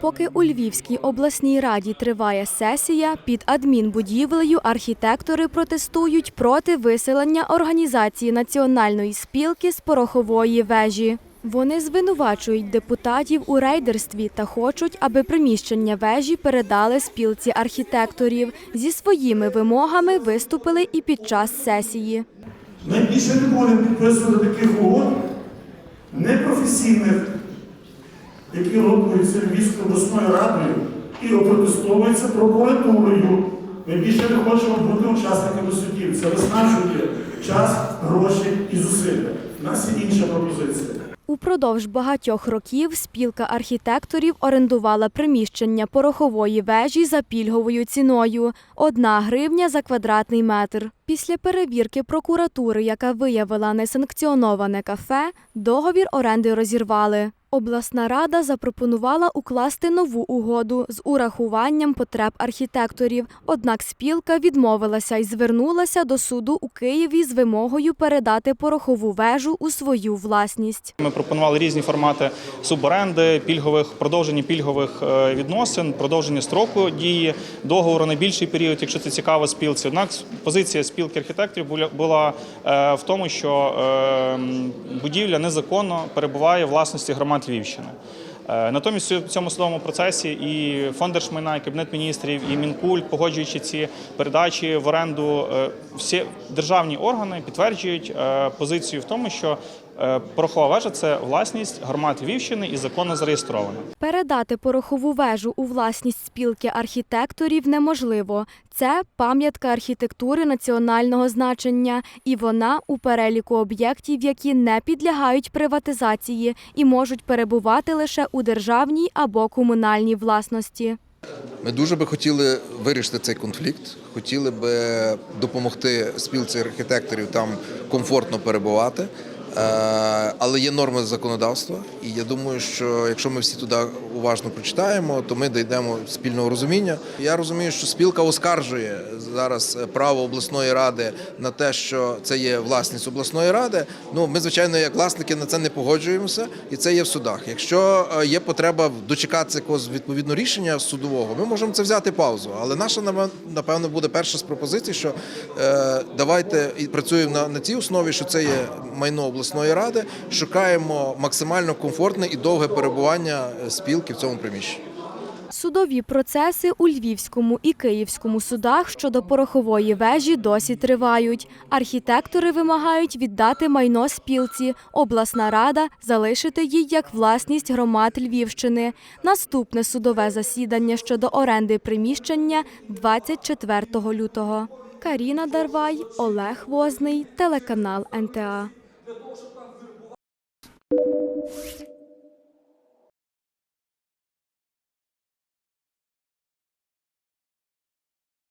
Поки у Львівській обласній раді триває сесія, під адмінбудівлею архітектори протестують проти виселення організації національної спілки з порохової вежі. Вони звинувачують депутатів у рейдерстві та хочуть, аби приміщення вежі передали спілці архітекторів. Зі своїми вимогами виступили і під час сесії. Ми більше не будемо підписувати таких угод непрофесійних, які робляться Львівською обласною радою і опротестовуються прокуратурою. Ми більше не хочемо бути учасниками судів. Це виснажує час, гроші і зусилля. У нас є інша пропозиція. Упродовж багатьох років спілка архітекторів орендувала приміщення порохової вежі за пільговою ціною – одна гривня за квадратний метр. Після перевірки прокуратури, яка виявила несанкціоноване кафе, договір оренди розірвали. Обласна рада запропонувала укласти нову угоду з урахуванням потреб архітекторів. Однак спілка відмовилася і звернулася до суду у Києві з вимогою передати порохову вежу у свою власність. Ми пропонували різні формати суборенди, пільгових продовження пільгових е, відносин, продовження строку дії договору на більший період, якщо це цікаво спілці. Однак позиція спілки архітекторів була- е, в тому, що е, будівля незаконно перебуває в власності громад Львівщини. Е, Натомість в цьому судовому процесі і фонд держмайна, і кабінет міністрів, і мінкульт, погоджуючи ці передачі в оренду, е, всі державні органи підтверджують е, позицію в тому, що порохова вежа це власність громад Львівщини і законно зареєстрована. Передати порохову вежу у власність спілки архітекторів неможливо. Це пам'ятка архітектури національного значення, і вона у переліку об'єктів, які не підлягають приватизації і можуть перебувати лише у державній або комунальній власності. Ми дуже би хотіли вирішити цей конфлікт, хотіли би допомогти спілці архітекторів там комфортно перебувати. Е, Але є норми законодавства, і я думаю, що якщо ми всі туди уважно прочитаємо, то ми дійдемо спільного розуміння. Я розумію, що спілка оскаржує зараз право обласної ради на те, що це є власність обласної ради. Ну ми, звичайно, як власники на це не погоджуємося, і це є в судах. Якщо е, є потреба дочекатися якогось відповідно рішення судового, ми можемо це взяти паузу. Але наша напевно буде перша з пропозицій, що е, давайте і працюємо на, на цій основі, що це є майно обласної ради. Шукаємо максимально комфортне і довге перебування е, спілки в цьому приміщенні. Судові процеси у Львівському і Київському судах щодо порохової вежі досі тривають. Архітектори вимагають віддати майно спілці. Обласна рада залишити їй як власність громад Львівщини. Наступне судове засідання щодо оренди приміщення 24 лютого. Каріна Дарвай, Олег Возний, телеканал НТА. vedoshët kanë zyrë po